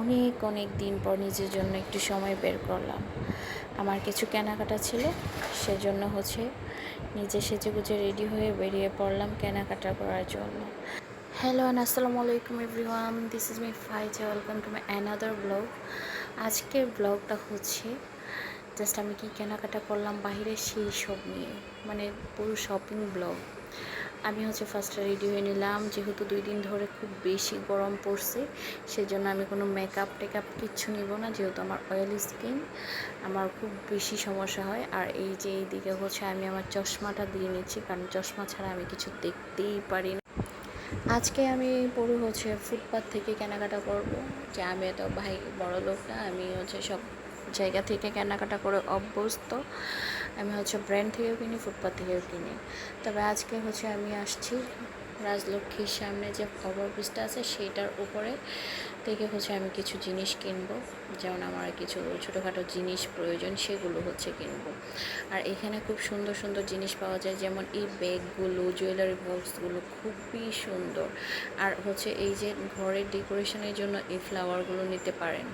অনেক অনেক দিন পর নিজের জন্য একটু সময় বের করলাম। আমার কিছু কেনাকাটা ছিল, সেজন্য হচ্ছে নিজে সেজে গুজে রেডি হয়ে বেরিয়ে পড়লাম কেনাকাটা করার জন্য। হ্যালো অ্যান্ড আসসালামু আলাইকুম everyone this is my Faiza welcome to my another blog আজকের ব্লগটা হচ্ছে জাস্ট আমি কি কেনাকাটা করলাম বাইরে সেই সব নিয়ে মানে পুরো শপিং ব্লগ আমি হচ্ছে ফার্স্টে রেডি হয়ে নিলাম। যেহেতু দুই দিন ধরে খুব বেশি গরম পড়ছে, সেজন্য আমি কোনো মেকআপ টেকআপ কিচ্ছু নিব না, যেহেতু আমার অয়েলি স্কিন আমার খুব বেশি সমস্যা হয়। আর এই যে এইদিকে হচ্ছে আমি আমার চশমাটা দিয়ে নিচ্ছি, কারণ চশমা ছাড়া আমি কিছু দেখতেই পারি না। আজকে আমি পুরো হচ্ছে ফুটপাথ থেকে কেনাকাটা করব। যে আমি এত ভাই বড় লোক না, আমি হচ্ছে সব জায়গা থেকে কেনাকাটা করে অভ্যস্ত। আমি হচ্ছে ব্র্যান্ড থেকেও কিনি ফুটপাথ থেকেও কিনি। তবে আজকে হচ্ছে আমি আসছি রাজলক্ষ্মীর সামনে যে ওভারব্রিজটা আছে সেইটার উপরে থেকে হচ্ছে আমি কিছু জিনিস কিনবো। যেমন আমার কিছু ছোটোখাটো জিনিস প্রয়োজন সেগুলো হচ্ছে কিনবো। আর এখানে খুব সুন্দর সুন্দর জিনিস পাওয়া যায়, যেমন এই ব্যাগগুলো জুয়েলারি বক্সগুলো খুবই সুন্দর। আর হচ্ছে এই যে ঘরের ডেকোরেশনের জন্য এই ফ্লাওয়ারগুলো নিতে পারেন।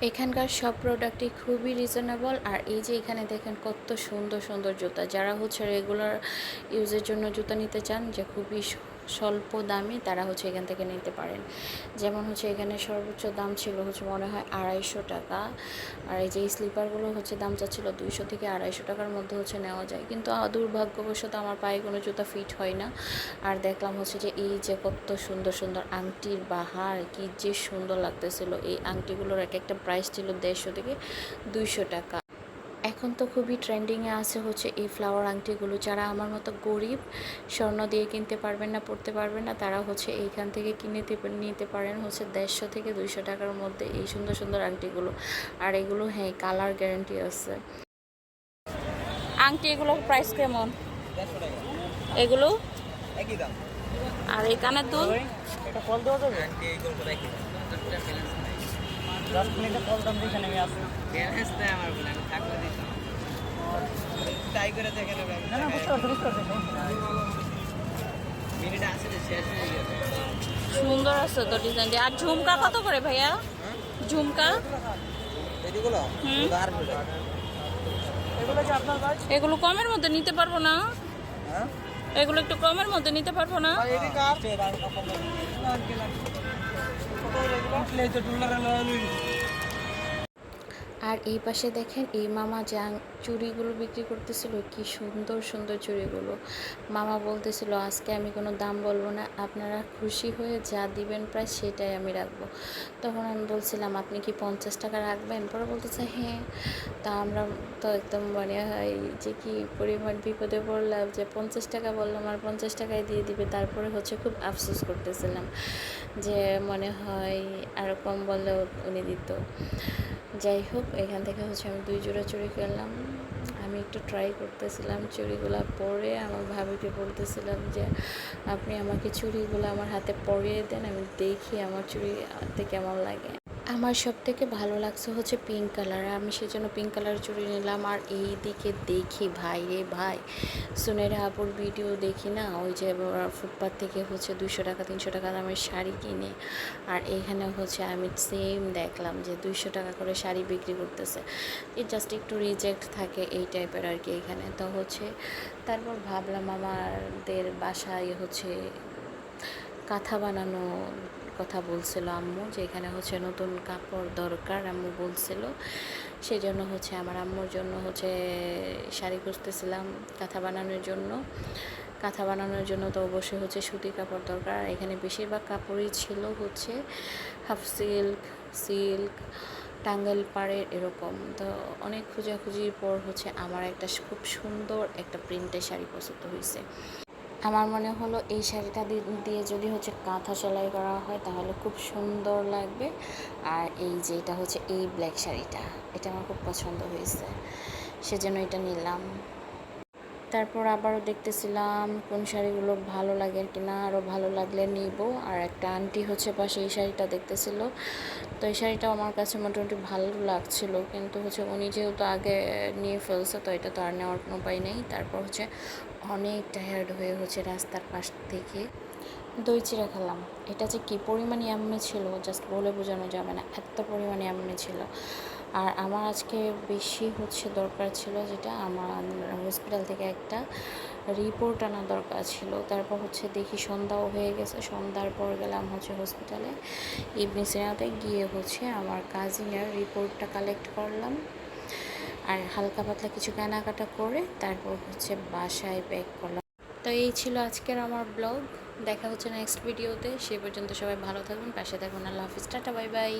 এখানকার সব প্রোডাক্টই খুবই রিজনেবল আর এই যে এখানে দেখেন কত সুন্দর সুন্দর জুতা। যারা হচ্ছে রেগুলার ইউজের জন্য জুতা নিতে চান, যে খুবই স্বল্প দামে তারা হচ্ছে এখান থেকে নিতে পারেন। যেমন হচ্ছে এখানে সর্বোচ্চ দাম ছিল হচ্ছে মনে হয় আড়াইশো টাকা। আর এই যে স্লিপারগুলো হচ্ছে দাম চাচ্ছিল দুইশো থেকে আড়াইশো টাকার মধ্যে হচ্ছে নেওয়া যায়। কিন্তু দুর্ভাগ্যবশত আমার পায়ে কোনো জুতা ফিট হয় না। আর দেখলাম হচ্ছে যে এই যে কত সুন্দর সুন্দর আংটির বাহার, কি যে সুন্দর লাগতেছিল। এই আংটিগুলোর এক একটা প্রাইস ছিল দেড়শো থেকে দুইশো টাকা। এখন তো খুবই ট্রেন্ডিংয়ে আছে হচ্ছে এই ফ্লাওয়ার আংটিগুলো। যারা আমার মতো গরিব স্বর্ণ দিয়ে কিনতে পারবেন না পড়তে পারবেন না তারা হচ্ছে এইখান থেকে কিনে নিতে পারেন হচ্ছে দেড়শো থেকে দুইশো টাকার মধ্যে এই সুন্দর সুন্দর আংটিগুলো। আর এগুলো হ্যাঁ কালার গ্যারান্টি আছে। আংটি এগুলোর প্রাইস কেমন? এগুলো? আর এই কানের দুল? এটা কল দেওয়া যাবে আন্টি এইগুলো করে একই দাম দশ মিনিটে কল দাম দিয়ে এখানে আমি ব্যালেন্স দেয় আমার বলে আমি থাকলে দিতাম ট্রাই করে দেখে নেবে না না বুঝতে পারছি বুঝতে পারছি মিনিট আছে যে শেষ হয়ে গেছে। সুন্দর আছে তো ডিজাইনটি। আর ঝুমকা কত করে ভাইয়া? ঝুমকা? এগুলো? কমের মধ্যে নিতে পারব না। হ্যাঁ? এগুলো একটু কমের মধ্যে নিতে পারব না। এটি কার প্লে তো ডলার আর এই পাশে দেখেন এই মামা যা চুড়িগুলো বিক্রি করতেছিল, কি সুন্দর সুন্দর চুড়িগুলো। মামা বলতেছিল, আজকে আমি কোনো দাম বলব না, আপনারা খুশি হয়ে যা দিবেন প্রায় সেটাই আমি রাখব। তখন আমি বলছিলাম, আপনি কি পঞ্চাশ টাকা রাখবেন? পরে বলতেছে হ্যাঁ। তা আমরা তো একদম মানে হয় যে কি পরিমাণ বিপদে পড়লাম যে পঞ্চাশ টাকা বললাম আর পঞ্চাশ টাকায় দিয়ে দিবে। তারপরে হচ্ছে খুব আফসোস করতেছিলাম যে মনে হয় আরও কম বললেও উনি দিত। যাই হোক এখান থেকে হচ্ছে আমি দুই জোড়া চুরি কিনলাম। আমি একটু ট্রাই করতেছিলাম চুড়িগুলো পরে আমার ভাবিকে বলতেছিলাম যে, আপনি আমাকে চুরিগুলো আমার হাতে পরিয়ে দেন, আমি দেখি আমার চুড়িতে কেমন লাগে। আমার সব থেকে ভালো লাগছে হচ্ছে পিঙ্ক কালার আমি সেজন্য পিঙ্ক কালার চুড়ি নিলাম। আর এই দিকে দেখি ভাই রে ভাই, সোনেরা আপুর ভিডিও দেখি না? ওই যে ফুটপাথ থেকে হচ্ছে দুশো টাকা, তিনশো টাকা দামের শাড়ি কিনে। আর এখানে হচ্ছে আমি সেম দেখলাম যে দুইশো টাকা করে শাড়ি বিক্রি করতেছে। এই জাস্ট একটু রিজেক্ট থাকে এই টাইপের আর কি এখানে। তো হচ্ছে তারপর ভাবলাম আমাদের বাসায় হচ্ছে কাঁথা বানানো কথা বলছিল আম্মু যে এখানে হচ্ছে নতুন কাপড় দরকার, আম্মু বলছিল। সেই জন্য হচ্ছে আমার আম্মুর জন্য হচ্ছে শাড়ি খুঁজতেছিলাম কাঁথা বানানোর জন্য। কাঁথা বানানোর জন্য তো অবশ্যই হচ্ছে সুতির কাপড় দরকার। এখানে বেশিরভাগ কাপড়ই ছিল হচ্ছে হাফ সিল্ক সিল্ক টাঙ্গেল পাড়ের এরকম। তো অনেক খোঁজাখুঁজির পর হচ্ছে আমার একটা খুব সুন্দর একটা প্রিন্টের শাড়ি পছন্দ হয়েছে। আমার মনে হলো এই শাড়িটা দিয়ে যদি হচ্ছে কাঁথা সেলাই করা হয় তাহলে খুব সুন্দর লাগবে। আর এই যে এটা হচ্ছে এই ব্ল্যাক শাড়িটা, এটা আমার খুব পছন্দ হয়েছে। সেজন্য এটা নিলাম। তারপর আবারও দেখতেছিলাম কোন শাড়িগুলো ভালো লাগে কি না আরও ভালো লাগলে নিব। আর একটা আন্টি হচ্ছে পাশে এই শাড়িটা দেখতেছিল। তো এই শাড়িটাও আমার কাছে মোটামুটি ভালো লাগছিল। কিন্তু হচ্ছে উনি যেহেতু আগে নিয়ে ফেলছে, তো এটা তো আর নেওয়ার কোনো উপায় নেই। তারপর হচ্ছে অনেক টায়ার্ড হয়ে হচ্ছে রাস্তার পাশ থেকে দই চিড়া খেলাম। এটা যে কী পরিমাণে এমনি ছিল জাস্ট বলে বোঝানো যাবে না। এত পরিমাণে এমনি ছিল। আর আমার আজকে বেশি হচ্ছে দরকার ছিল যেটা আমার হসপিটাল থেকে একটা রিপোর্ট আনা দরকার ছিল। তারপর হচ্ছে দেখি সন্ধ্যাও হয়ে গেছে, সন্ধ্যার পর গেলাম হচ্ছে হসপিটালে ইভিনিং সিনেমাতে গিয়ে হচ্ছে আমার কাজিনের রিপোর্টটা কালেক্ট করলাম। আর হালকা পাতলা কিছু কেনাকাটা করে তারপর হচ্ছে বাসায় ব্যাক করলাম। তো এই ছিল আজকের আমার ব্লগ দেখা হচ্ছে নেক্সট ভিডিওতে সে পর্যন্ত সবাই ভালো থাকুন, পাশে থাকুন। আল্লাহ হাফিজ। Tata bye bye